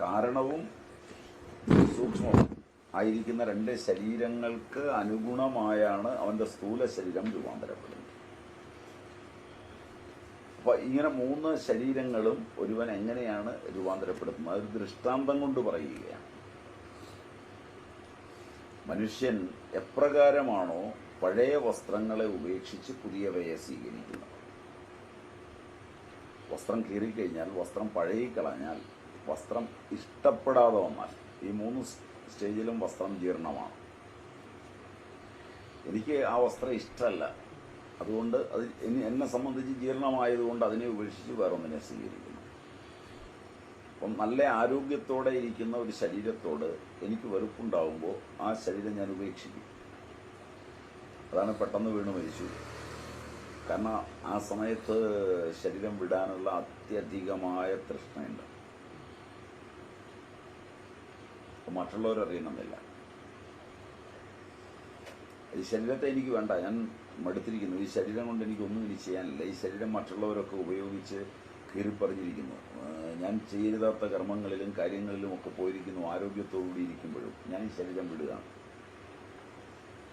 കാരണവും സൂക്ഷ്മവും ആയിരിക്കുന്ന രണ്ട് ശരീരങ്ങൾക്ക് അനുഗുണമായാണ് അവന്റെ സ്ഥൂല ശരീരം രൂപാന്തരപ്പെടുന്നത്. അപ്പൊ ഇങ്ങനെ മൂന്ന് ശരീരങ്ങളും ഒരുവൻ എങ്ങനെയാണ് രൂപാന്തരപ്പെടുന്നത് അതൊരു ദൃഷ്ടാന്തം കൊണ്ട് പറയുകയാണ്. മനുഷ്യൻ എപ്രകാരമാണോ പഴയ വസ്ത്രങ്ങളെ ഉപേക്ഷിച്ച് പുതിയവയെ സ്വീകരിക്കുന്നത്? വസ്ത്രം കീറിക്കഴിഞ്ഞാൽ വസ്ത്രം പഴകിക്കളഞ്ഞാൽ വസ്ത്രം ഇഷ്ടപ്പെടാതെ വന്നാൽ ഈ മൂന്ന് സ്റ്റേജിലും വസ്ത്രം ജീർണമാണ്. എനിക്ക് ആ വസ്ത്രം ഇഷ്ടമല്ല അതുകൊണ്ട് അത് എന്നെ സംബന്ധിച്ച് ജീർണമായതുകൊണ്ട് അതിനെ ഉപേക്ഷിച്ച് വേറൊന്നിനെ സ്വീകരിക്കുന്നു. അപ്പം നല്ല ആരോഗ്യത്തോടെ ഇരിക്കുന്ന ഒരു ശരീരത്തോട് എനിക്ക് വെറുപ്പുണ്ടാകുമ്പോൾ ആ ശരീരം ഞാൻ ഉപേക്ഷിക്കും. അതാണ് പെട്ടെന്ന് വീണ് മരിച്ചു. കാരണം ആ സമയത്ത് ശരീരം വിടാനുള്ള അത്യധികമായ തൃഷ്ണയുണ്ട്. അപ്പം മറ്റുള്ളവരറിയണമെന്നില്ല ഈ ശരീരത്തെ എനിക്ക് വേണ്ട ഞാൻ മടുത്തിരിക്കുന്നു. ഈ ശരീരം കൊണ്ട് എനിക്കൊന്നും ഇനി ചെയ്യാനില്ല. ഈ ശരീരം മറ്റുള്ളവരൊക്കെ ഉപയോഗിച്ച് കീറിപ്പറിഞ്ഞിരിക്കുന്നു. ഞാൻ ചെയ്താത്ത കർമ്മങ്ങളിലും കാര്യങ്ങളിലും ഒക്കെ പോയിരിക്കുന്നു ആരോഗ്യത്തോടുകൂടി ഇരിക്കുമ്പോഴും ഞാൻ ഈ ശരീരം വിടുകയാണ്.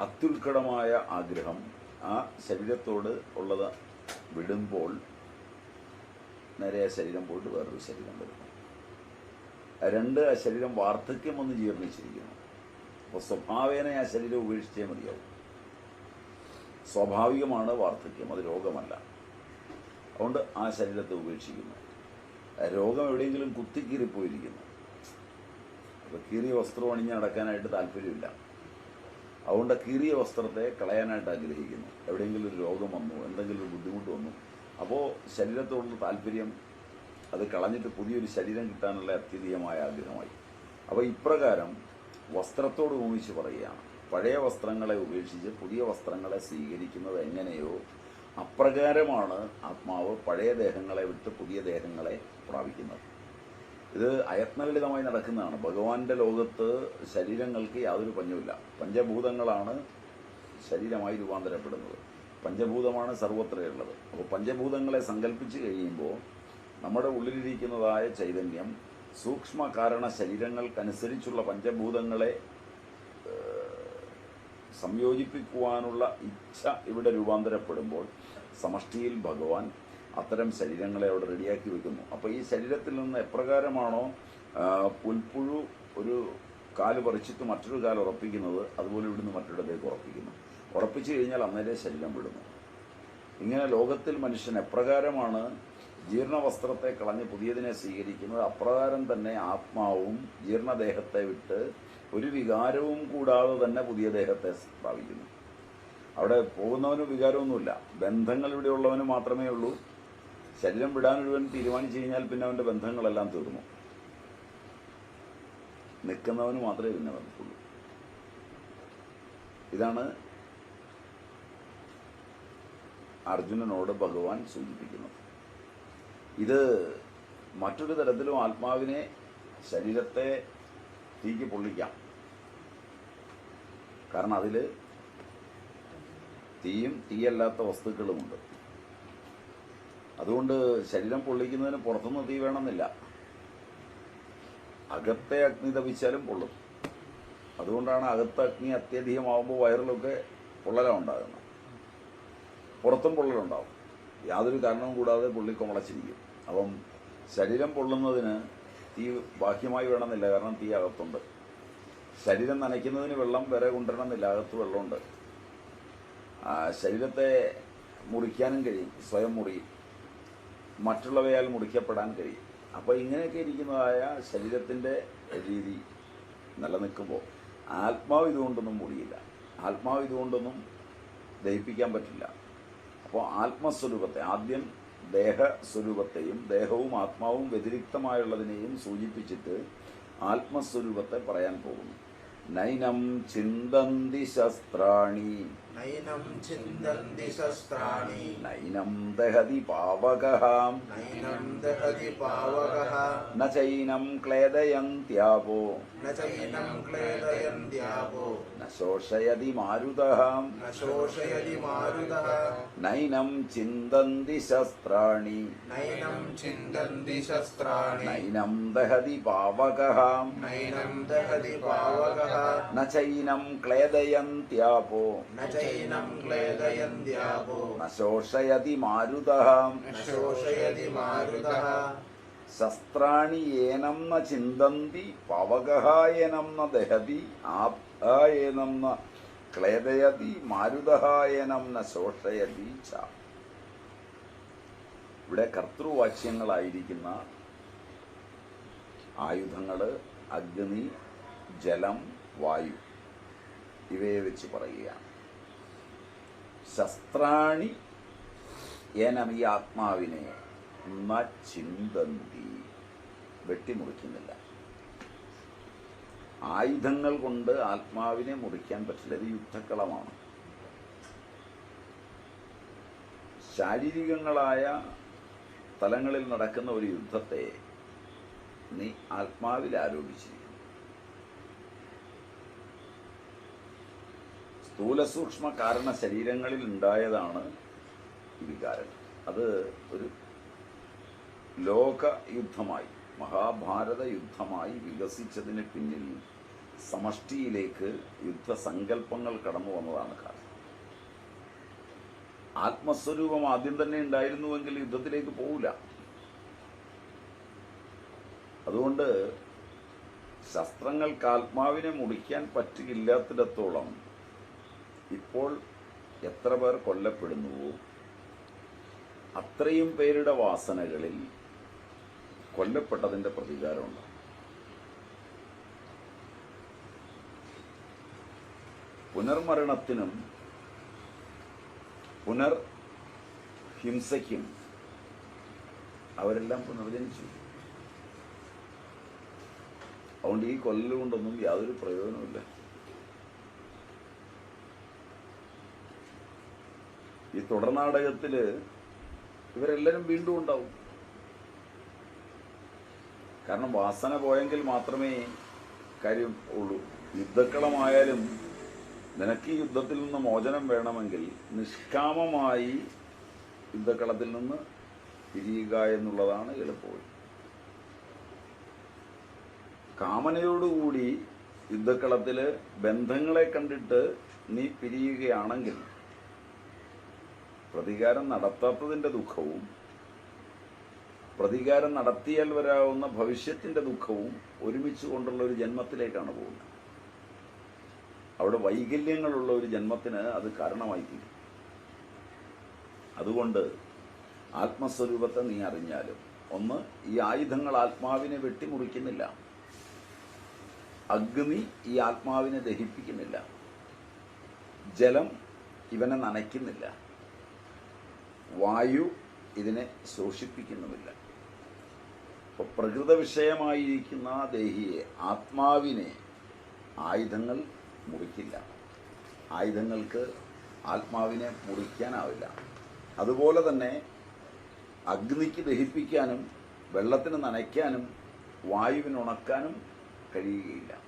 അത്യുൽക്കടമായ ആഗ്രഹം ആ ശരീരത്തോട് ഉള്ളത് വിടുമ്പോൾ നേരെ ആ ശരീരം പോയിട്ട് വേറൊരു ശരീരം വരുന്നു. രണ്ട് ആ ശരീരം വാർദ്ധക്യം ഒന്ന് ജീർണിച്ചിരിക്കുന്നു. അപ്പോൾ സ്വഭാവേന ആ ശരീരം ഉപേക്ഷിച്ചേ മതിയാവും. സ്വാഭാവികമാണ് വാർദ്ധക്യം അത് രോഗമല്ല. അതുകൊണ്ട് ആ ശരീരത്തെ ഉപേക്ഷിക്കുന്നു. രോഗം എവിടെയെങ്കിലും കുത്തിക്കീറിപ്പോയിരിക്കുന്നു. അപ്പോൾ കീറിയ വസ്ത്രം അണിഞ്ഞ് നടക്കാനായിട്ട് താല്പര്യമില്ല. അതുകൊണ്ട് കീറിയ വസ്ത്രത്തെ കളയാനായിട്ട് ആഗ്രഹിക്കുന്നു. എവിടെയെങ്കിലും ഒരു രോഗം വന്നു എന്തെങ്കിലും ഒരു ബുദ്ധിമുട്ട് വന്നു അപ്പോൾ ശരീരത്തോടുള്ള താല്പര്യം അത് കളഞ്ഞിട്ട് പുതിയൊരു ശരീരം കിട്ടാനുള്ള അത്യധികമായ ആഗ്രഹമായി. അപ്പോൾ ഇപ്രകാരം വസ്ത്രത്തോട് ഉപമിച്ച് പറയുകയാണ്. പഴയ വസ്ത്രങ്ങളെ ഉപേക്ഷിച്ച് പുതിയ വസ്ത്രങ്ങളെ സ്വീകരിക്കുന്നത് എങ്ങനെയോ അപ്രകാരമാണ് ആത്മാവ് പഴയ ദേഹങ്ങളെ വിട്ട് പുതിയ ദേഹങ്ങളെ പ്രാപിക്കുന്നത്. ഇത് അയത്നലിതമായി നടക്കുന്നതാണ്. ഭഗവാന്റെ ലോകത്ത് ശരീരങ്ങൾക്ക് യാതൊരു പഞ്ഞുമില്ല പഞ്ചഭൂതങ്ങളാണ് ശരീരമായി രൂപാന്തരപ്പെടുന്നത്. പഞ്ചഭൂതമാണ് സർവത്രയുള്ളത്. അപ്പോൾ പഞ്ചഭൂതങ്ങളെ സങ്കല്പിച്ച് കഴിയുമ്പോൾ നമ്മുടെ ഉള്ളിലിരിക്കുന്നതായ ചൈതന്യം സൂക്ഷ്മ കാരണ ശരീരങ്ങൾക്കനുസരിച്ചുള്ള പഞ്ചഭൂതങ്ങളെ സംയോജിപ്പിക്കുവാനുള്ള ഇച്ഛ ഇവിടെ രൂപാന്തരപ്പെടുമ്പോൾ സമഷ്ടിയിൽ ഭഗവാൻ അത്തരം ശരീരങ്ങളെ അവിടെ റെഡിയാക്കി വെക്കുന്നു. അപ്പോൾ ഈ ശരീരത്തിൽ നിന്ന് എപ്രകാരമാണോ പുൽപ്പുഴു ഒരു കാൽ പറിച്ചിട്ട് മറ്റൊരു കാൽ ഉറപ്പിക്കുന്നത് അതുപോലെ ഇവിടുന്ന് മറ്റൊരിടത്തേക്ക് ഉറപ്പിക്കുന്നു. ഉറപ്പിച്ചു കഴിഞ്ഞാൽ അന്നേരെ ശരീരം വിടുന്നു. ഇങ്ങനെ ലോകത്തിൽ മനുഷ്യൻ എപ്രകാരമാണ് ജീർണവസ്ത്രത്തെ കളഞ്ഞ് പുതിയതിനെ സ്വീകരിക്കുന്നത് അപ്രകാരം തന്നെ ആത്മാവും ജീർണദേഹത്തെ വിട്ട് ഒരു വികാരവും കൂടാതെ തന്നെ പുതിയ ദേഹത്തെ പ്രാപിക്കുന്നു അവിടെ പോകുന്നവന് വികാരമൊന്നുമില്ല. ബന്ധങ്ങൾ ഇവിടെ ഉള്ളവന് മാത്രമേ ഉള്ളൂ. ശരീരം വിടാൻ തീരുമാനിച്ചു കഴിഞ്ഞാൽ പിന്നെ അവന്റെ ബന്ധങ്ങളെല്ലാം തീർന്നു. നിൽക്കുന്നവന് മാത്രമേ പിന്നെ ബന്ധമുള്ളൂ ഇതാണ് അർജുനനോട് ഭഗവാൻ സൂചിപ്പിക്കുന്നത്. ഇത് മറ്റൊരു തരത്തിലും ആത്മാവിനെ ശരീരത്തെ തീക്ക് പൊള്ളിക്കാം. കാരണം അതിൽ തീയും തീയല്ലാത്ത വസ്തുക്കളുമുണ്ട്. അതുകൊണ്ട് ശരീരം പൊള്ളിക്കുന്നതിന് പുറത്തുനിന്ന് തീ വേണമെന്നില്ല. അകത്തെ അഗ്നി തപിച്ചാലും പൊള്ളും. അതുകൊണ്ടാണ് അകത്തെ അഗ്നി അത്യധികമാവുമ്പോൾ വയറിലൊക്കെ പൊള്ളലാണ് ഉണ്ടാകുന്നത് പുറത്തും പൊള്ളലുണ്ടാവും യാതൊരു കാരണവും കൂടാതെ പൊള്ളി കൊമളച്ചിരിക്കും അപ്പം ശരീരം പൊള്ളുന്നതിന് തീ ബാഹ്യമായി വേണമെന്നില്ല കാരണം തീ അകത്തുണ്ട്. ശരീരം നനയ്ക്കുന്നതിന് വെള്ളം വരെ കൊണ്ടുവരണമെന്നില്ല അകത്ത് വെള്ളമുണ്ട്. ശരീരത്തെ മുറിക്കാനും കഴിയും സ്വയം മുറിയും. മറ്റുള്ളവയാൽ മുറിക്കപ്പെടാൻ കഴിയും. അപ്പോൾ ഇങ്ങനെയൊക്കെ ഇരിക്കുന്നതായ ശരീരത്തിന്റെ രീതി നിലനിൽക്കുമ്പോൾ ആത്മാവ് ഇതുകൊണ്ടൊന്നും മുറിയില്ല. ആത്മാവ് ഇതുകൊണ്ടൊന്നും ദഹിപ്പിക്കാൻ പറ്റില്ല. അപ്പോൾ ആത്മസ്വരൂപത്തെ ആദ്യം ദേഹസ്വരൂപത്തെയും ദേഹവും ആത്മാവും വ്യതിരിക്തമായുള്ളതിനെയും സൂചിപ്പിച്ചിട്ട് ആത്മസ്വരൂപത്തെ പറയാൻ പോകുന്നു. നൈനം ചിന്തന്തി ശസ്ത്രാണി. नैनं छिन्दन्ति शस्त्राणि नैनं दहति पावकः नैनं दहति पावकः न चैनं क्लेदयन्त्यापो न चैनं क्लेदयन्त्यापो न शोषयति मारुतः न शोषयति मारुतः नैनं छिन्दन्ति शस्त्राणि नैनं छिन्दन्ति शस्त्राणि नैनं दहति पावकः नैनं दहति पावकः न चैनं क्लेदयन्त्यापो न ശോഷയതി മാരുത. ശോഷയതി മാരുത. ശസ്ത്രാണി ഏനം ന ചിന്തി പവകഹായനം ന ദഹതി ആപ്ത ന ക്ലേദയതി മാരുതഹായനം ന ശോഷയതി ച. ഇവിടെ കർത്തൃവാക്യങ്ങളായിരിക്കുന്ന ആയുധങ്ങൾ അഗ്നി ജലം വായു ഇവയെ വെച്ച് പറയുകയാണ്. ശസ്ത്രാണി ഏനം ഈ ആത്മാവിനെ ചിന്തന്തി വെട്ടിമുറിക്കുന്നില്ല. ആയുധങ്ങൾ കൊണ്ട് ആത്മാവിനെ മുറിക്കാൻ പറ്റില്ല. ഇത് യുദ്ധക്കളമാണ്. ശാരീരികങ്ങളായ തലങ്ങളിൽ നടക്കുന്ന ഒരു യുദ്ധത്തെ നീ ആത്മാവിൽ ആരോപിച്ചിരിക്കുന്നു. സ്ഥൂല സൂക്ഷ്മ കാരണ ശരീരങ്ങളിൽ ഉണ്ടായതാണ് ഈ വികാരം അത് ഒരു ലോക യുദ്ധമായി മഹാഭാരത യുദ്ധമായി വികസിച്ചതിന് പിന്നിൽ സമഷ്ടിയിലേക്ക് യുദ്ധസങ്കല്പങ്ങൾ കടന്നു വന്നതാണ് കാരണം. ആത്മസ്വരൂപം ആദ്യം തന്നെ ഉണ്ടായിരുന്നുവെങ്കിൽ യുദ്ധത്തിലേക്ക് പോവില്ല. അതുകൊണ്ട് ശസ്ത്രങ്ങൾക്ക് ആത്മാവിനെ മുടിക്കാൻ പറ്റില്ലാത്തിടത്തോളം ഇപ്പോൾ എത്ര പേർ കൊല്ലപ്പെടുന്നുവോ അത്രയും പേരുടെ വാസനകളിൽ കൊല്ലപ്പെട്ടതിന്റെ പ്രതികാരമുണ്ട്. പുനർമരണത്തിനും പുനർ ഹിംസയ്ക്കും അവരെല്ലാം പുനർജനിച്ചു. അതുകൊണ്ട് ഈ കൊല്ലുകൊണ്ടൊന്നും യാതൊരു പ്രയോജനമില്ല ഈ തുടർനാടകത്തിൽ ഇവരെല്ലാവരും വീണ്ടും ഉണ്ടാവും. കാരണം വാസന പോയെങ്കിൽ മാത്രമേ കാര്യം ഉള്ളൂ. യുദ്ധക്കളമായാലും നിനക്ക് ഈ യുദ്ധത്തിൽ നിന്ന് മോചനം വേണമെങ്കിൽ നിഷ്കാമമായി യുദ്ധക്കളത്തിൽ നിന്ന് പിരിയുക എന്നുള്ളതാണ് എളുപ്പവഴി കാമനയോടുകൂടി യുദ്ധക്കളത്തിൽ ബന്ധങ്ങളെ കണ്ടിട്ട് നീ പിരിയുകയാണെങ്കിൽ പ്രതികാരം നടത്താത്തതിന്റെ ദുഃഖവും പ്രതികാരം നടത്തിയാൽ വരാവുന്ന ഭവിഷ്യത്തിന്റെ ദുഃഖവും ഒരുമിച്ച് കൊണ്ടുള്ള ഒരു ജന്മത്തിലേക്കാണ് പോകുന്നത്. അവിടെ വൈകല്യങ്ങളുള്ള ഒരു ജന്മത്തിന് അത് കാരണമായി തീരും അതുകൊണ്ട് ആത്മസ്വരൂപത്തെ നീ അറിഞ്ഞാലും ഒന്ന് ഈ ആയുധങ്ങൾ ആത്മാവിനെ വെട്ടിമുറിക്കുന്നില്ല. അഗ്നി ഈ ആത്മാവിനെ ദഹിപ്പിക്കുന്നില്ല. ജലം ഇവനെ നനയ്ക്കുന്നില്ല. വായു ഇതിനെ ശോഷിപ്പിക്കുന്നുമില്ല. അപ്പോൾ പ്രകൃത വിഷയമായിരിക്കുന്ന ദേഹിയെ ആത്മാവിനെ ആയുധങ്ങൾ മുറിക്കില്ല. ആയുധങ്ങൾക്ക് ആത്മാവിനെ മുറിക്കാനാവില്ല. അതുപോലെ തന്നെ അഗ്നിക്ക് ദഹിപ്പിക്കാനും വെള്ളത്തിന് നനയ്ക്കാനും വായുവിന് ഉണക്കാനും കഴിയുകയില്ല.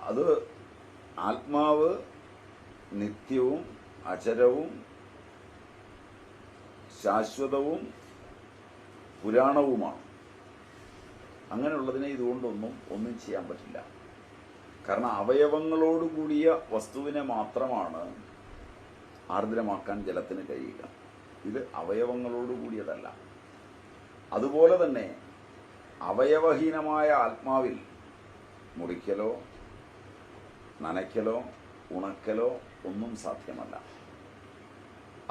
അത് ആത്മാവ് നിത്യവും അചരവും ശാശ്വതവും പുരാണവുമാണ്. അങ്ങനെയുള്ളതിനെ ഇതുകൊണ്ടൊന്നും ഒന്നും ചെയ്യാൻ പറ്റില്ല. കാരണം അവയവങ്ങളോട് കൂടിയ വസ്തുവിനെ മാത്രമാണ് ആർദ്രമാക്കാൻ ജലത്തിന് കഴിയുക. ഇത് അവയവങ്ങളോട് കൂടിയതല്ല. അതുപോലെ തന്നെ അവയവഹീനമായ ആത്മാവിൽ മുറിക്കലോ നനയ്ക്കലോ ഉണക്കലോ ഒന്നും സാധ്യമല്ല.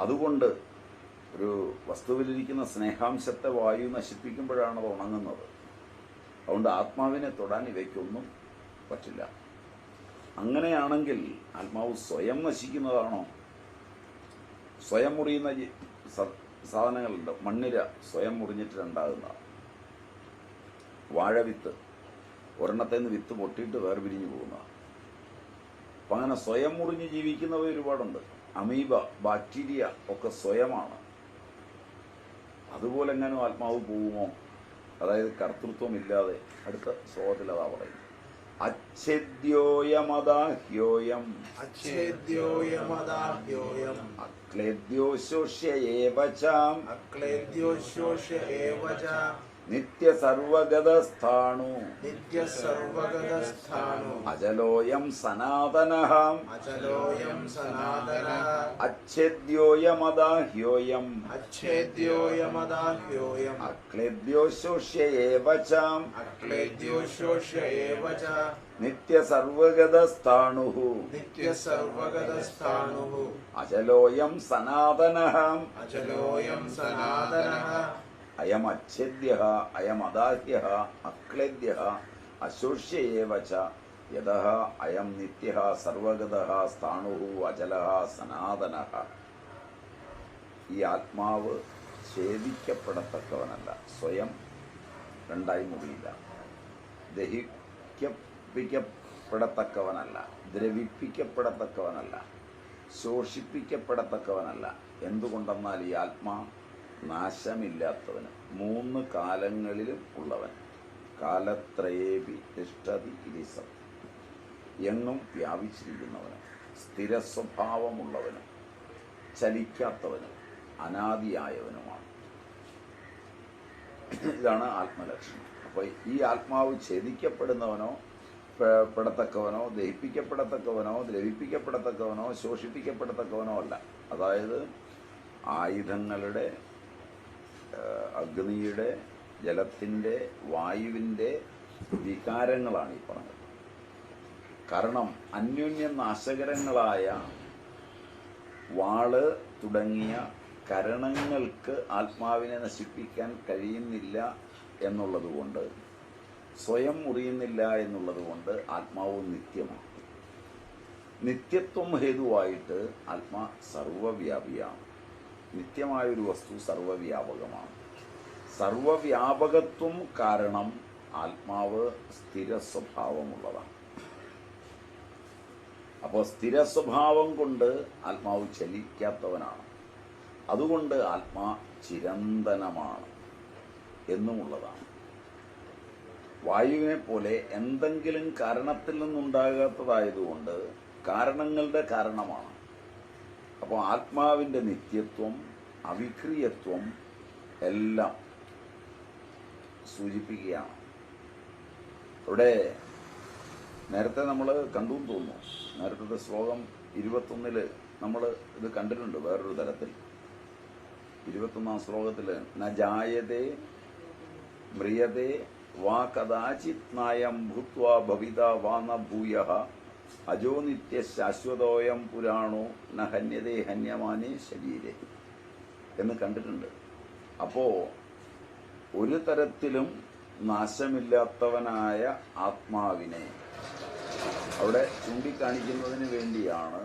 അതുകൊണ്ട് ഒരു വസ്തുവിലിരിക്കുന്ന സ്നേഹാംശത്തെ വായു നശിപ്പിക്കുമ്പോഴാണ് അത് ഉണങ്ങുന്നത്. അതുകൊണ്ട് ആത്മാവിനെ തൊടാൻ ഇവയ്ക്കൊന്നും പറ്റില്ല. അങ്ങനെയാണെങ്കിൽ ആത്മാവ് സ്വയം നശിക്കുന്നതാണോ? സ്വയം മുറിയുന്ന സാധനങ്ങളുണ്ട്. മണ്ണിര സ്വയം മുറിഞ്ഞിട്ട് രണ്ടാകുന്നതാണ് വാഴവിത്ത്. ഒരെണ്ണത്തിൽ നിന്ന് വിത്ത് പൊട്ടിയിട്ട് വേർപിരിഞ്ഞു പോകുന്നതാണ് അപ്പം അങ്ങനെ സ്വയം മുറിഞ്ഞ് ജീവിക്കുന്നവ ഒരുപാടുണ്ട്. അമീബ ബാക്ടീരിയ ഒക്കെ സ്വയമാണ്. അതുപോലെ എങ്ങനെ ആത്മാവ് പോവുമോ? അതായത് കർത്തൃത്വം ഇല്ലാതെ അടുത്ത ശ്ലോകത്തിൽ അതാ പറയുന്നത്. അച്ഛദ്യോയമദാഹ്യോയം. ನಿತ್ಯ ಸರ್ವಗದ ಸ್ಥಾಣು ನಿತ್ಯ ಸರ್ವಗದ ಸ್ಥಾಣು ಅಜಲೋಯಂ ಸನಾತನಃ ಅಜಲೋಯಂ ಸನಾತನಃ अच्छेद्योऽयमदाह्योऽयम् अच्छेद्योऽयमदाह्योऽयम् अक्लेद्यो शोष्य एव च अक्लेद्यो शोष्य एव च नित्य सर्वगतस्थाणुः नित्य सर्वगतस्थाणुः अचलोऽयं सनातनः अचलोऽयं सनातनः അയം അച്ഛദ്യ അയം അദാഹ്യ അക്ലേദ്യ അശോഷ്യ ഏവ ച അയം നിത്യ സർവഗത സ്ഥാണു അചല സനാതന ഈ ആത്മാവ് ഛേദിക്കപ്പെടത്തക്കവനല്ല സ്വയം രണ്ടായി മുറിയില്ല। ദഹിക്കപ്പിക്കപ്പെടത്തക്കവനല്ല ദ്രവിപ്പിക്കപ്പെടത്തക്കവനല്ല ശോഷിപ്പിക്കപ്പെടത്തക്കവനല്ല। എന്തുകൊണ്ടെന്നാൽ ഈ ആത്മാ നാശമില്ലാത്തവന് മൂന്ന് കാലങ്ങളിലും ഉള്ളവൻ. കാലത്രയേപി തിഷ്ടതി ഇരിസം. എങ്ങും വ്യാപിച്ചിരിക്കുന്നവനും സ്ഥിര സ്വഭാവമുള്ളവനും ചലിക്കാത്തവനും അനാദിയായവനുമാണ്. ഇതാണ് ആത്മലക്ഷണം. അപ്പോൾ ഈ ആത്മാവ് ഛേദിക്കപ്പെടുന്നവനോ പെടത്തക്കവനോ ദഹിപ്പിക്കപ്പെടത്തക്കവനോ ദ്രവിപ്പിക്കപ്പെടത്തക്കവനോ ശോഷിപ്പിക്കപ്പെടത്തക്കവനോ അല്ല. അതായത് ആയുധങ്ങളുടെ അഗ്നിയുടെ ജലത്തിന്റെ വായുവിന്റെ വികാരങ്ങളാണ് ഈ പറഞ്ഞത്. കാരണം അന്യോന്യ നാശകരങ്ങളായ വാൾ തുടങ്ങിയ കരണങ്ങൾക്ക് ആത്മാവിനെ നശിപ്പിക്കാൻ കഴിയുന്നില്ല എന്നുള്ളതുകൊണ്ട് സ്വയം മുറിയുന്നില്ല എന്നുള്ളതുകൊണ്ട് ആത്മാവ് നിത്യമാണ്. നിത്യത്വം ഹേതുവായിട്ട് ആത്മാ സർവവ്യാപിയാണ്. നിത്യമായൊരു വസ്തു സർവവ്യാപകമാണ്. സർവവ്യാപകത്വം കാരണം ആത്മാവ് സ്ഥിര സ്വഭാവമുള്ളതാണ് അപ്പോൾ സ്ഥിര സ്വഭാവം കൊണ്ട് ആത്മാവ് ചലിക്കാത്തവനാണ്. അതുകൊണ്ട് ആത്മാ ചിരന്തനമാണ് എന്നുമുള്ളതാണ്. വായുവിനെ പോലെ എന്തെങ്കിലും കാരണത്തിൽ നിന്നുണ്ടാകാത്തതായതുകൊണ്ട് കാരണങ്ങളുടെ കാരണമാണ്. അപ്പോൾ ആത്മാവിന്റെ നിത്യത്വം അവിക്രിയത്വം എല്ലാം സൂചിപ്പിക്കുകയാണ്. അവിടെ നേരത്തെ നമ്മൾ കണ്ടു തോന്നുന്നു. നേരത്തെ ശ്ലോകം ഇരുപത്തൊന്നിൽ നമ്മൾ ഇത് കണ്ടിട്ടുണ്ട് വേറൊരു തരത്തിൽ. ഇരുപത്തൊന്നാം ശ്ലോകത്തിൽ ന ജായതേ മ്രിയതേ വാ കഥാചിത് നായം ഭൂത്വാ ഭവിത വാ ന ഭൂയ അജോ നിത്യ ശാശ്വതോയം പുരാണോ നഹന്യതേ ഹന്യമാനെ ശരീരേ എന്ന് കണ്ടിട്ടുണ്ട്. അപ്പോ ഒരു തരത്തിലും നാശമില്ലാത്തവനായ ആത്മാവിനെ അവിടെ ചൂണ്ടിക്കാണിക്കുന്നതിന് വേണ്ടിയാണ്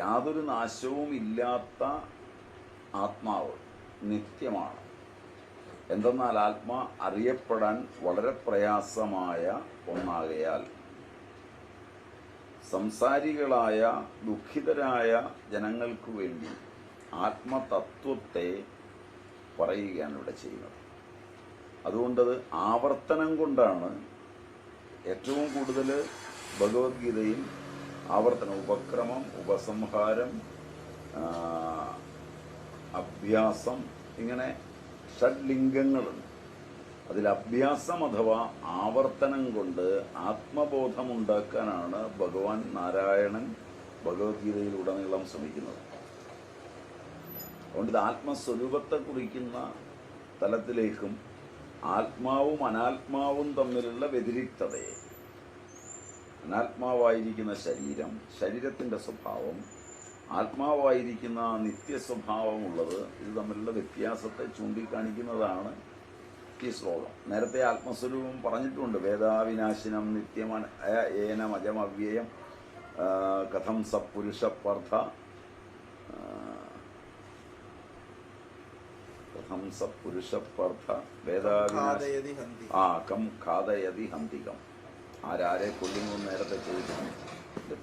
യാതൊരു നാശവും ഇല്ലാത്ത ആത്മാവ് നിത്യമാണ്. എന്തെന്നാൽ ആത്മാ അറിയപ്പെടാൻ വളരെ പ്രയാസമായ ഒന്നാകയാൽ സംസാരികളായ ദുഃഖിതരായ ജനങ്ങൾക്കു വേണ്ടി ആത്മതത്വത്തെ പറയുകയാണ് ഇവിടെ ചെയ്യുന്നത്. അതുകൊണ്ടത് ആവർത്തനം കൊണ്ടാണ് ഏറ്റവും കൂടുതൽ ഭഗവത്ഗീതയിൽ ആവർത്തനം ഉപക്രമം ഉപസംഹാരം അഭ്യാസം ഇങ്ങനെ ഷഡ്ലിംഗങ്ങളുണ്ട്. അതിൽ അഭ്യാസം അഥവാ ആവർത്തനം കൊണ്ട് ആത്മബോധമുണ്ടാക്കാനാണ് ഭഗവാൻ നാരായണൻ ഭഗവത്ഗീതയിൽ ഉടനീളം ശ്രമിക്കുന്നത്. അതുകൊണ്ട് ഇത് ആത്മസ്വരൂപത്തെ കുറിക്കുന്ന തലത്തിലേക്കും ആത്മാവും അനാത്മാവും തമ്മിലുള്ള വ്യതിരിക്തതയെ അനാത്മാവായിരിക്കുന്ന ശരീരം ശരീരത്തിന്റെ സ്വഭാവം ആത്മാവായിരിക്കുന്ന നിത്യസ്വഭാവമുള്ളത് ഇത് തമ്മിലുള്ള വ്യത്യാസത്തെ ചൂണ്ടിക്കാണിക്കുന്നതാണ് ഈ ശ്ലോകം നേരത്തെ ആത്മസ്വരൂപം പറഞ്ഞിട്ടുണ്ട്. വേദാവിനാശിനം നിത്യമന ഏനം അജമവ്യയം കഥം സപുരുഷ കഥം സപുരുഷ പർത്ഥ ആ കം ഖാദയതി ഹന്തികം. ആരാരെ കൊല്ലുന്നു നേരത്തെ ചോദിക്കുന്നു